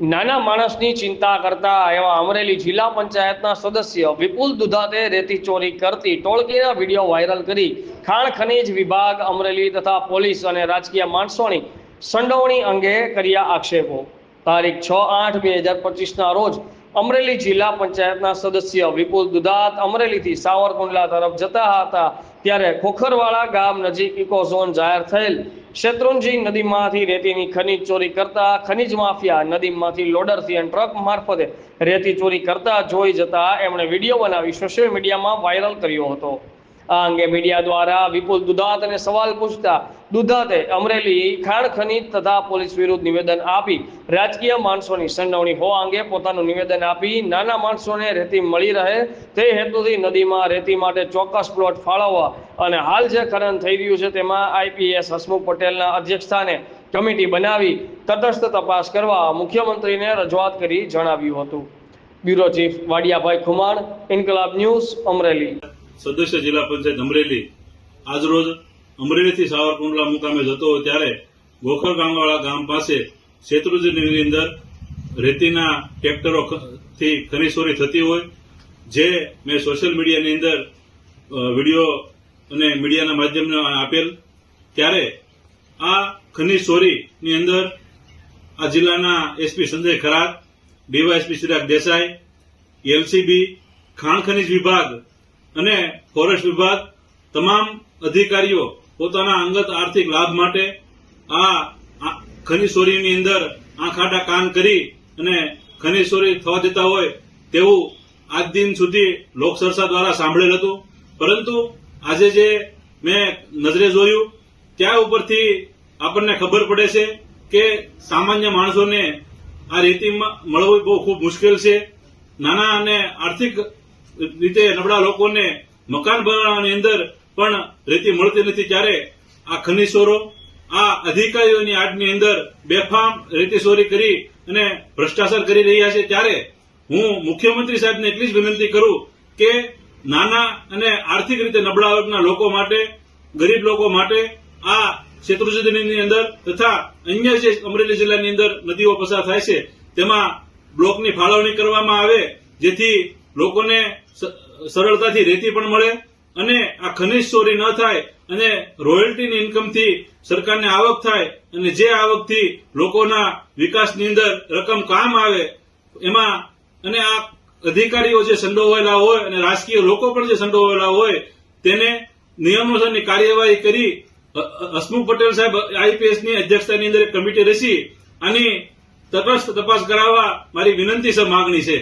નાના માણસની ચિંતા કરતા એવા અમરેલી જિલ્લા પંચાયતના સદસ્ય વિપુલ દુધાતે રેતી ચોરી કરતી ટોળકીના વીડિયો વાયરલ કરી ખાણ ખનીજ વિભાગ, અમરેલી તથા પોલીસ અને રાજકીય માણસોની સંડોવણી અંગે કર્યા આક્ષેપો. તારીખ છ આઠ બે હજાર પચીસના રોજ અમરેલી જિલ્લા પંચાયતના સદસ્ય વિપુલ દુધાત અમરેલીથી સાવરકુંડલા તરફ જતા હતા ત્યારે ખોખરવાળા ગામ નજીક ઇકો ઝોન જાહેર થયેલ શેત્રુંજી નદીમાંથી રેતીની ખનીજ ચોરી કરતા ખનીજ માફિયા નદીમાંથી લોડરથી અને ટ્રક મારફતે રેતી ચોરી કરતા જોઈ જતા એમણે વીડિયો બનાવી સોશિયલ મીડિયામાં વાયરલ કર્યો હતો. આ અંગે મીડિયા દ્વારા વિપુલ દુધાતને સવાલ પૂછતા દુધાતે અમરેલી ખાણ ખનીજ તથા પોલીસ વિરુદ્ધ નિવેદન આપી રાજકીય માણસોની સંડવણી હોવા અંગે પોતાનું નિવેદન આપી નાના માણસોને રેતી મળી રહે તે હેતુથી નદીમાં રેતી માટે ચોક્કસ પ્લોટ ફાળવવા અને હાલ જે ખનન થઈ રહ્યું છે તેમાં આઈપીએસ હસમુખ પટેલના અધ્યક્ષસ્થાને કમિટી બનાવી તટસ્થ તપાસ કરવા મુખ્યમંત્રીને રજૂઆત કરી જણાવ્યું હતું. Bureau chief Vadiyabhai Khuman, Inquilab news, Amreli. સદસ્ય જિલ્લા પંચાયત અમરેલી આજરોજ અમરેલીથી સાવરકુંડલા મુકામે જતો ત્યારે ગોખર ગામવાળા ગામ પાસે શેત્રુંજીની અંદર રેતીના ટ્રેક્ટરોથી ખ- થી ખનીસોરી થતી હોય, જે મેં સોશિયલ મીડિયાની અંદર વીડિયો અને મીડિયાના માધ્યમને આપેલ. ત્યારે આ ખનીજ ચોરીની અંદર આ જિલ્લાના SP Sanjay Kharat DYSP Chirag Desai LCB ખાણ ખનીજ વિભાગ અને ફોરેસ્ટ વિભાગ તમામ અધિકારીઓ પોતાના અંગત આર્થિક લાભ માટે આ ખનીજ ચોરીની અંદર આંખ આડા કાન કરી અને ખનીજ ચોરી થવા દેતા હોય તેવું આજ દિન સુધી લોકચર્ચા દ્વારા સાંભળેલ હતું. પરંતુ આજે જે મેં નજરે જોયું, ત્યાં ઉપરથી આપણને ખબર પડે છે કે સામાન્ય માણસોને આ રેતી મળવું બહુ ખૂબ મુશ્કેલ છે. નાના અને આર્થિક રીતે નબળા લોકોને મકાન બનાવવાની અંદર પણ રેતી મળતી નથી. ત્યારે આ ખનીજોરો આ અધિકારીઓની આડની અંદર બેફામ રેતી ચોરી કરી અને ભ્રષ્ટાચાર કરી રહ્યા છે. ત્યારે હું મુખ્યમંત્રી સાહેબને એટલી જ વિનંતી કરું કે નાના અને આર્થિક રીતે નબળા વર્ગના લોકો માટે, ગરીબ લોકો માટે આ શેત્રુંજીની અંદર તથા અન્ય જે અમરેલી જિલ્લાની અંદર નદીઓ પસાર થાય છે, તેમાં બ્લોકની ફાળવણી કરવામાં આવે, જેથી લોકોને સરળતાથી રેતી પણ મળે અને આ ખનિજ ચોરી ન થાય અને રોયલ્ટીની ઇન્કમથી સરકારને આવક થાય અને જે આવકથી લોકોના વિકાસની અંદર રકમ કામ આવે, એમાં અને આ અધિકારીઓ જે સંડોવાયેલા હોય અને રાજકીય લોકો પણ જે સંડોવાયેલા હોય, તેને નિયમોસરની કાર્યવાહી કરી હસમુખ પટેલ સાહેબ આઈપીએસની અધ્યક્ષતાની અંદર એક કમિટી રચી, આની તટસ્થ તપાસ કરાવવા મારી વિનંતી છે માગણી છે.